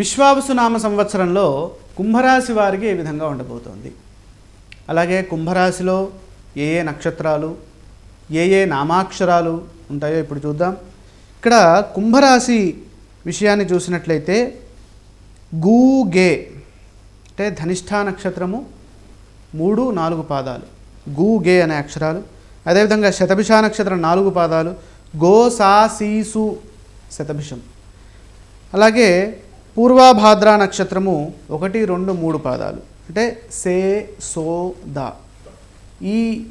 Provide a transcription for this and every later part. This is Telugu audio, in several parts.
విశ్వావసునామ సంవత్సరంలో కుంభరాశి వారికి ఏ విధంగా ఉండబోతోంది? అలాగే కుంభరాశిలో ఏ ఏ నక్షత్రాలు ఏ ఏ నామాక్షరాలు ఉంటాయో ఇప్పుడు చూద్దాం. ఇక్కడ కుంభరాశి విషయాన్ని చూసినట్లయితే గూగే అంటే ధనిష్ఠా నక్షత్రము మూడు నాలుగు పాదాలు. గూగే అనే అక్షరాలు. అదేవిధంగా శతభిష నక్షత్రం నాలుగు పాదాలు. గో సా సీసు శతభిషం. అలాగే పూర్వాభాద్ర నక్షత్రము ఒకటి రెండు మూడు పాదాలు. అంటే సే సో ద. ఈ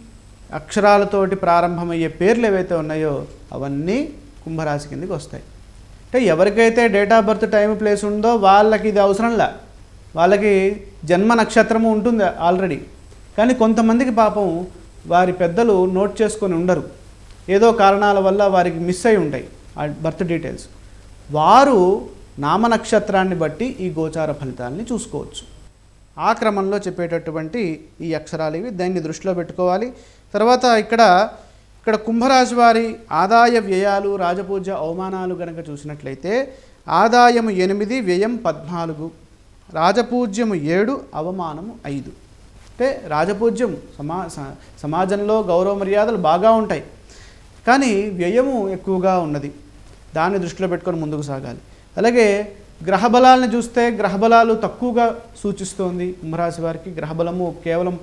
అక్షరాలతోటి ప్రారంభమయ్యే పేర్లు ఏవైతే ఉన్నాయో అవన్నీ కుంభరాశి కిందకి వస్తాయి. అంటే ఎవరికైతే date of birth time place ఉందో వాళ్ళకి ఇది అవసరంలా. వాళ్ళకి జన్మ నక్షత్రము ఉంటుంది ఆల్రెడీ. కానీ కొంతమందికి పాపం వారి పెద్దలు నోట్ చేసుకొని ఉండరు. ఏదో కారణాల వల్ల వారికి మిస్ అయి ఉంటాయి ఆ బర్త్ డీటెయిల్స్. వారు నామ నక్షత్రాన్ని బట్టి ఈ గోచార ఫలితాలని చూసుకోవచ్చు. ఆ క్రమంలో చెప్పేటటువంటి ఈ అక్షరాలు ఇవి. దాన్ని దృష్టిలో పెట్టుకోవాలి. తర్వాత ఇక్కడ ఇక్కడ కుంభరాశి వారి ఆదాయ వ్యయాలు రాజపూజ అవమానాలు గనక చూసినట్లయితే ఆదాయము ఎనిమిది వ్యయం పద్నాలుగు రాజపూజ్యము ఏడు అవమానము ఐదు. అంటే రాజపూజ్యం సమా స- సమాజంలో గౌరవ మర్యాదలు బాగా ఉంటాయి. కానీ వ్యయము ఎక్కువగా ఉన్నది. దాన్ని దృష్టిలో పెట్టుకొని ముందుకు సాగాలి. అలాగే గ్రహబలాలను చూస్తే గ్రహబలాలు తక్కువగా సూచిస్తోంది కుంభరాశి వారికి. గ్రహబలము కేవలం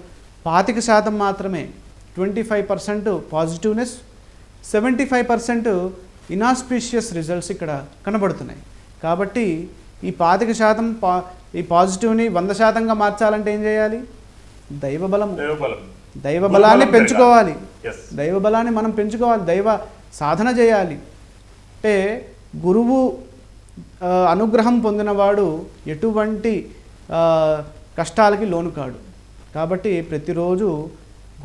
పాతిక శాతం మాత్రమే. Twenty five percent positiveness seventy five percent inauspicious results ఇక్కడ కనబడుతున్నాయి. కాబట్టి ఈ పాతిక శాతం పా ఈ పాజిటివ్ని వంద శాతంగా మార్చాలంటే ఏం చేయాలి? దేవబలం దైవ బలాన్ని పెంచుకోవాలి. దైవ బలాన్ని మనం పెంచుకోవాలి. దైవ సాధన చేయాలి. అంటే గురువు అనుగ్రహం పొందినవాడు ఎటువంటి కష్టాలకి లోను కాడు. కాబట్టి ప్రతిరోజు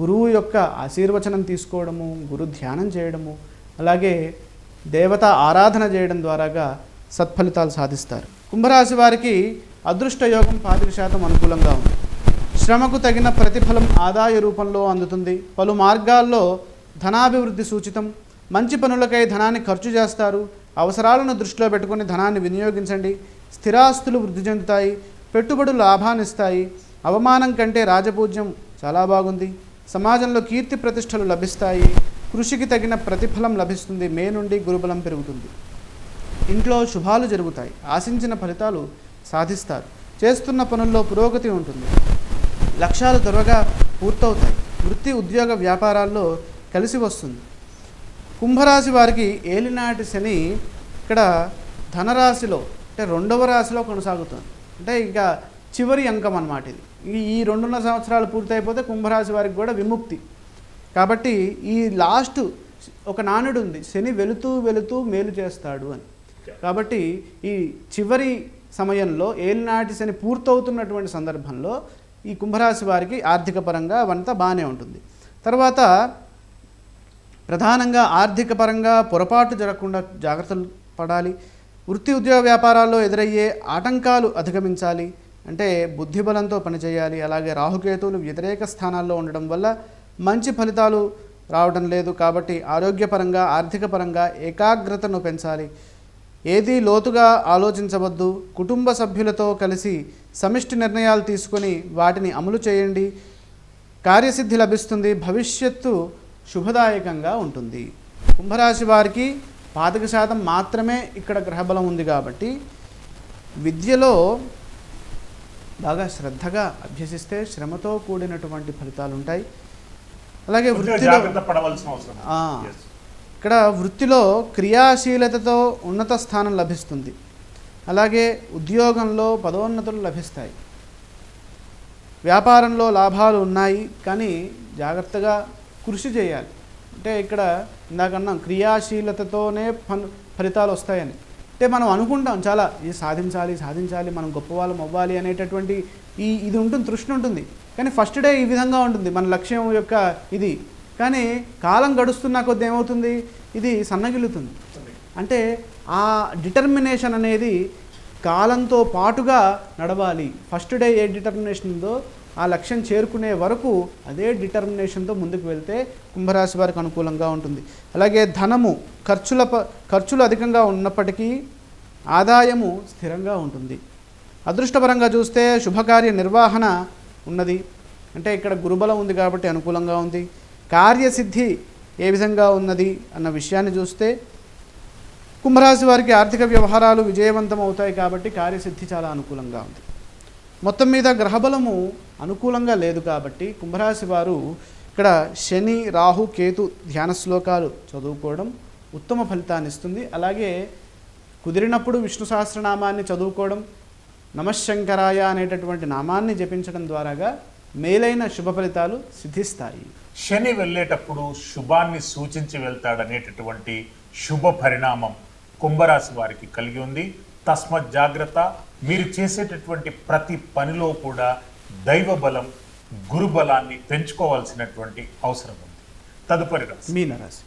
గురువు యొక్క ఆశీర్వచనం తీసుకోవడము గురు ధ్యానం చేయడము అలాగే దేవత ఆరాధన చేయడం ద్వారాగా సత్ఫలితాలు సాధిస్తారు. కుంభరాశి వారికి అదృష్ట యోగం పాతిక శాతం అనుకూలంగా ఉంది. శ్రమకు తగిన ప్రతిఫలం ఆదాయ రూపంలో అందుతుంది. పలు మార్గాల్లో ధనాభివృద్ధి సూచితం. మంచి పనులకై ధనాన్ని ఖర్చు చేస్తారు. అవసరాలను దృష్టిలో పెట్టుకుని ధనాన్ని వినియోగించండి. స్థిరాస్తులు వృద్ధి చెందుతాయి. పెట్టుబడులు లాభాన్నిస్తాయి. అవమానం కంటే రాజపూజ్యం చాలా బాగుంది. సమాజంలో కీర్తి ప్రతిష్టలు లభిస్తాయి. కృషికి తగిన ప్రతిఫలం లభిస్తుంది. మే నుండి గురుబలం పెరుగుతుంది. ఇంట్లో శుభాలు జరుగుతాయి. ఆశించిన ఫలితాలు సాధిస్తారు. చేస్తున్న పనుల్లో పురోగతి ఉంటుంది. లక్ష్యాలు త్వరగా పూర్తవుతాయి. వృత్తి ఉద్యోగ వ్యాపారాల్లో కలిసి వస్తుంది. కుంభరాశి వారికి ఏలినాటి శని ఇక్కడ ధనరాశిలో అంటే రెండవ రాశిలో కొనసాగుతుంది. అంటే ఇక చివరి అంకం అన్నమాట ఇది. ఈ ఈ రెండున్నర సంవత్సరాలు పూర్తయిపోతే కుంభరాశి వారికి కూడా విముక్తి. కాబట్టి ఈ లాస్ట్ ఒక నానుడు ఉంది. శని వెళుతూ వెళుతూ మేలు చేస్తాడు అని. కాబట్టి ఈ చివరి సమయంలో ఏలినాటి శని పూర్తవుతున్నటువంటి సందర్భంలో ఈ కుంభరాశి వారికి ఆర్థిక పరంగా అవంతా బాగానే ఉంటుంది. తర్వాత ప్రధానంగా ఆర్థిక పరంగా పొరపాటు జరగకుండా జాగ్రత్తలు పడాలి. వృత్తి ఉద్యోగ వ్యాపారాల్లో ఎదురయ్యే ఆటంకాలు అధిగమించాలి. అంటే బుద్ధిబలంతో పనిచేయాలి. అలాగే రాహుకేతువులు వ్యతిరేక స్థానాల్లో ఉండడం వల్ల మంచి ఫలితాలు రావడం లేదు. కాబట్టి ఆరోగ్యపరంగా ఆర్థిక పరంగా ఏకాగ్రతను పెంచాలి. ఏది లోతుగా ఆలోచించవద్దు. కుటుంబ సభ్యులతో కలిసి సమిష్టి నిర్ణయాలు తీసుకొని వాటిని అమలు చేయండి. కార్యసిద్ధి లభిస్తుంది. భవిష్యత్తు శుభదాయకంగా ఉంటుంది. కుంభరాశి వారికి పాతిక శాతం మాత్రమే ఇక్కడ గ్రహబలం ఉంది కాబట్టి విద్యలో బాగా శ్రద్ధగా అభ్యసిస్తే శ్రమతో కూడినటువంటి ఫలితాలు ఉంటాయి. అలాగే వృత్తిలో. ఇక్కడ వృత్తిలో క్రియాశీలతతో ఉన్నత స్థానం లభిస్తుంది. అలాగే ఉద్యోగంలో పదోన్నతులు లభిస్తాయి. వ్యాపారంలో లాభాలు ఉన్నాయి కానీ జాగ్రత్తగా కృషి చేయాలి. అంటే ఇక్కడ ఇందాకన్నాం క్రియాశీలతతోనే ఫన్ ఫలితాలు వస్తాయని. అంటే మనం అనుకుంటాం చాలా ఇది సాధించాలి సాధించాలి మనం గొప్పవాళ్ళం అవ్వాలి అనేటటువంటి ఈ ఇది ఉంటుంది తృష్ణ ఉంటుంది. కానీ ఫస్ట్ డే ఈ విధంగా ఉంటుంది మన లక్ష్యం యొక్క ఇది. కానీ కాలం గడుస్తున్న కొద్ది ఏమవుతుంది? ఇది సన్నగిల్లుతుంది. అంటే ఆ డిటర్మినేషన్ అనేది కాలంతో పాటుగా నడవాలి. ఫస్ట్ డే ఏ డిటర్మినేషన్ ఉందో ఆ లక్ష్యం చేరుకునే వరకు అదే డిటర్మినేషన్తో ముందుకు వెళ్తే కుంభరాశి వారికి అనుకూలంగా ఉంటుంది. అలాగే ధనము ఖర్చుల ఖర్చులు అధికంగా ఉన్నప్పటికీ ఆదాయము స్థిరంగా ఉంటుంది. అదృష్టపరంగా చూస్తే శుభకార్య నిర్వహణ ఉన్నది. అంటే ఇక్కడ గురుబలం ఉంది కాబట్టి అనుకూలంగా ఉంది. కార్యసిద్ధి ఏ విధంగా ఉన్నది అన్న విషయాన్ని చూస్తే కుంభరాశి వారికి ఆర్థిక వ్యవహారాలు విజయవంతం అవుతాయి కాబట్టి కార్యసిద్ధి చాలా అనుకూలంగా ఉంది. మొత్తం మీద గ్రహబలము అనుకూలంగా లేదు కాబట్టి కుంభరాశి వారు ఇక్కడ శని రాహు కేతు ధ్యాన శ్లోకాలు చదువుకోవడం ఉత్తమ ఫలితాన్ని ఇస్తుంది. అలాగే కుదిరినప్పుడు విష్ణు సహస్రనామాన్ని చదువుకోవడం నమశంకరాయ అనేటటువంటి నామాన్ని జపించడం ద్వారాగా మేలైన శుభ ఫలితాలు సిద్ధిస్తాయి. శని వెళ్ళేటప్పుడు శుభాన్ని సూచించి వెళ్తాడనేటటువంటి శుభ పరిణామం కుంభరాశి వారికి కలిగి ఉంది. తస్మత్ జాగ్రత్త మీరు చేసేటటువంటి ప్రతి పనిలో కూడా దైవ బలం గురు బలాన్ని పెంచుకోవాల్సినటువంటి అవసరం ఉంది. తదుపరి రాశి. మీనరాశి.